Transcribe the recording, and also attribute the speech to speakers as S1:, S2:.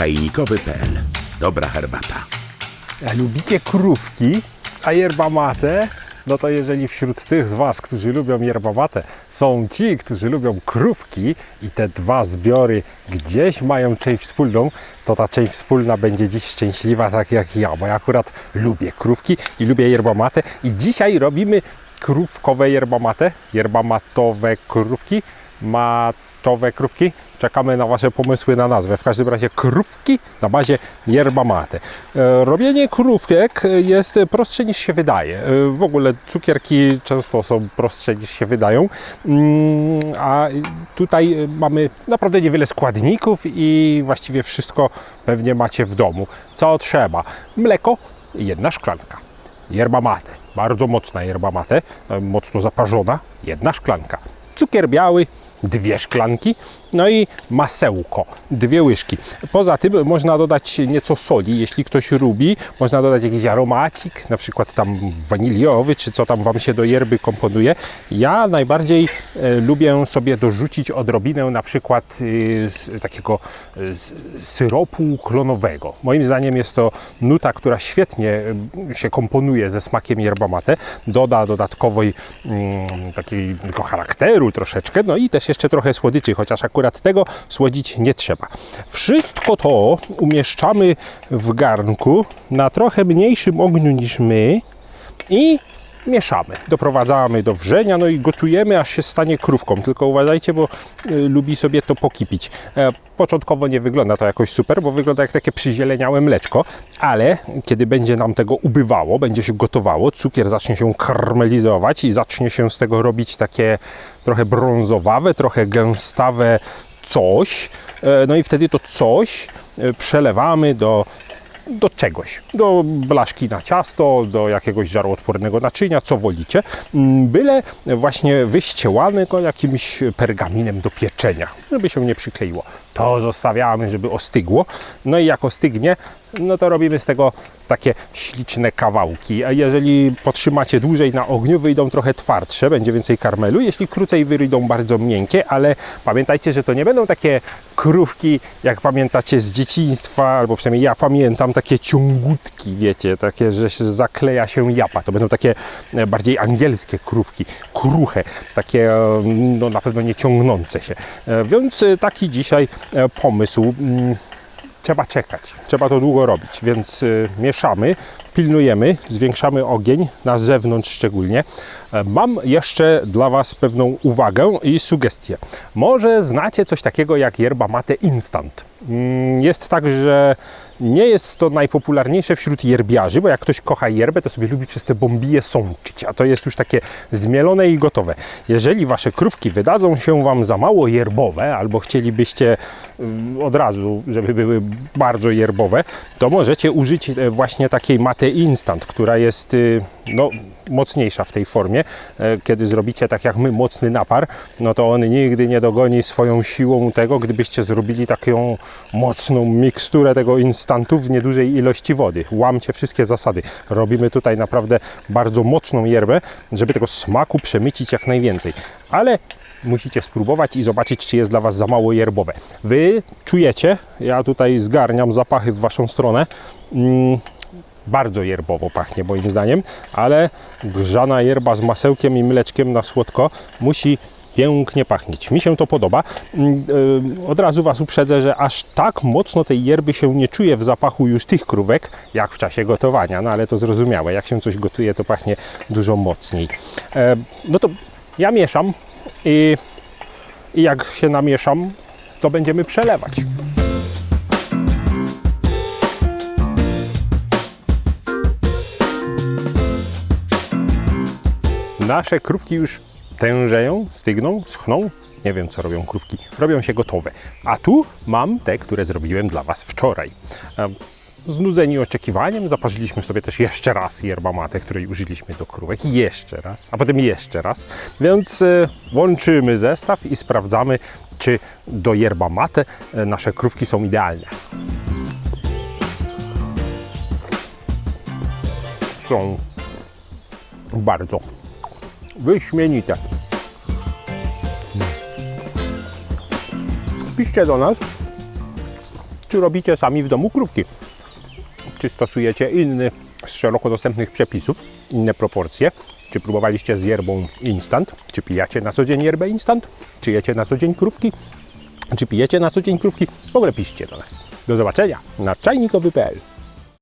S1: czajnikowy.pl. Dobra herbata.
S2: A lubicie krówki, a yerba mate? No to jeżeli wśród tych z Was, którzy lubią yerba mate, są ci, którzy lubią krówki i te dwa zbiory gdzieś mają część wspólną, to ta część wspólna będzie dziś szczęśliwa tak jak ja, bo ja akurat lubię krówki i lubię yerba mate i dzisiaj robimy krówkowe yerba mate, yerba matowe krówki, matowe krówki. Czekamy na Wasze pomysły na nazwę. W każdym razie krówki na bazie yerba mate. E, Robienie krówek jest prostsze niż się wydaje. E, W ogóle cukierki często są prostsze niż się wydają. Mm, A tutaj mamy naprawdę niewiele składników i właściwie wszystko pewnie macie w domu. Co trzeba? Mleko, jedna szklanka. Yerba mate, bardzo mocna yerba mate, e, mocno zaparzona, jedna szklanka. Cukier biały, dwie szklanki, no i masełko, dwie łyżki. Poza tym można dodać nieco soli, jeśli ktoś lubi. Można dodać jakiś aromacik, na przykład tam waniliowy, czy co tam Wam się do yerby komponuje. Ja najbardziej e, lubię sobie dorzucić odrobinę na przykład z, takiego s- syropu klonowego. Moim zdaniem jest to nuta, która świetnie e, się komponuje ze smakiem yerba mate. Doda dodatkowej mm, takiego charakteru troszeczkę, no i też jeszcze trochę słodyczy, chociaż akurat tego słodzić nie trzeba. Wszystko to umieszczamy w garnku na trochę mniejszym ogniu niż my i mieszamy. Doprowadzamy do wrzenia, no i gotujemy, aż się stanie krówką. Tylko uważajcie, bo y, lubi sobie to pokipić. E, początkowo nie wygląda to jakoś super, bo wygląda jak takie przyzieleniałe mleczko, ale kiedy będzie nam tego ubywało, będzie się gotowało, cukier zacznie się karmelizować i zacznie się z tego robić takie trochę brązowawe, trochę gęstawe coś. E, no i wtedy to coś e, przelewamy do do czegoś, do blaszki na ciasto, do jakiegoś żaroodpornego naczynia, co wolicie, Mm, byle właśnie wyściełane go jakimś pergaminem do pieczenia, żeby się nie przykleiło. To zostawiamy, żeby ostygło, no i jak ostygnie, no to robimy z tego takie śliczne kawałki. A jeżeli potrzymacie dłużej na ogniu, wyjdą trochę twardsze, będzie więcej karmelu. Jeśli krócej, wyjdą bardzo miękkie, ale pamiętajcie, że to nie będą takie krówki, jak pamiętacie z dzieciństwa, albo przynajmniej ja pamiętam, takie ciągutki, wiecie, takie, że się zakleja się japa. To będą takie e, bardziej angielskie krówki, kruche, takie e, no, na pewno nie ciągnące się. E, Więc e, taki dzisiaj pomysł. Mm, trzeba czekać, trzeba to długo robić, więc mieszamy, pilnujemy, zwiększamy ogień na zewnątrz szczególnie. Mam jeszcze dla Was pewną uwagę i sugestię. Może znacie coś takiego jak yerba mate instant. Mm, Jest tak, że nie jest to najpopularniejsze wśród yerbiarzy, bo jak ktoś kocha yerbę, to sobie lubi przez te bombije sączyć, a to jest już takie zmielone i gotowe. Jeżeli Wasze krówki wydadzą się Wam za mało yerbowe, albo chcielibyście ym, od razu, żeby były bardzo yerbowe, to możecie użyć e, właśnie takiej maty instant, która jest y, no, mocniejsza w tej formie. E, Kiedy zrobicie tak jak my mocny napar, no to on nigdy nie dogoni swoją siłą tego, gdybyście zrobili taką mocną miksturę tego instantu w niedużej ilości wody. Łamcie wszystkie zasady. Robimy tutaj naprawdę bardzo mocną yerbę, żeby tego smaku przemycić jak najwięcej. Ale musicie spróbować i zobaczyć, czy jest dla Was za mało yerbowe. Wy czujecie, ja tutaj zgarniam zapachy w Waszą stronę, mm, bardzo yerbowo pachnie moim zdaniem, ale grzana yerba z masełkiem i mleczkiem na słodko musi pięknie pachnieć. Mi się to podoba. Mm, y, Od razu Was uprzedzę, że aż tak mocno tej yerby się nie czuje w zapachu już tych krówek, jak w czasie gotowania, no ale to zrozumiałe. Jak się coś gotuje, to pachnie dużo mocniej. E, No to ja mieszam i, i jak się namieszam, to będziemy przelewać. Nasze krówki już tężeją, stygną, schną. Nie wiem, co robią krówki. Robią się gotowe. A tu mam te, które zrobiłem dla Was wczoraj. Em, Znudzeni oczekiwaniem, zaparzyliśmy sobie też jeszcze raz yerba mate, której użyliśmy do krówek. Jeszcze raz, a potem jeszcze raz. Więc e, łączymy zestaw i sprawdzamy, czy do yerba mate e, nasze krówki są idealne. Są bardzo wyśmienite. Piszcie do nas, czy robicie sami w domu krówki. Czy stosujecie inny z szeroko dostępnych przepisów, inne proporcje? Czy próbowaliście z yerbą instant? Czy pijacie na co dzień yerbę instant? Czy jecie na co dzień krówki? Czy pijecie na co dzień krówki? W ogóle piszcie do nas. Do zobaczenia na czajnikowy.pl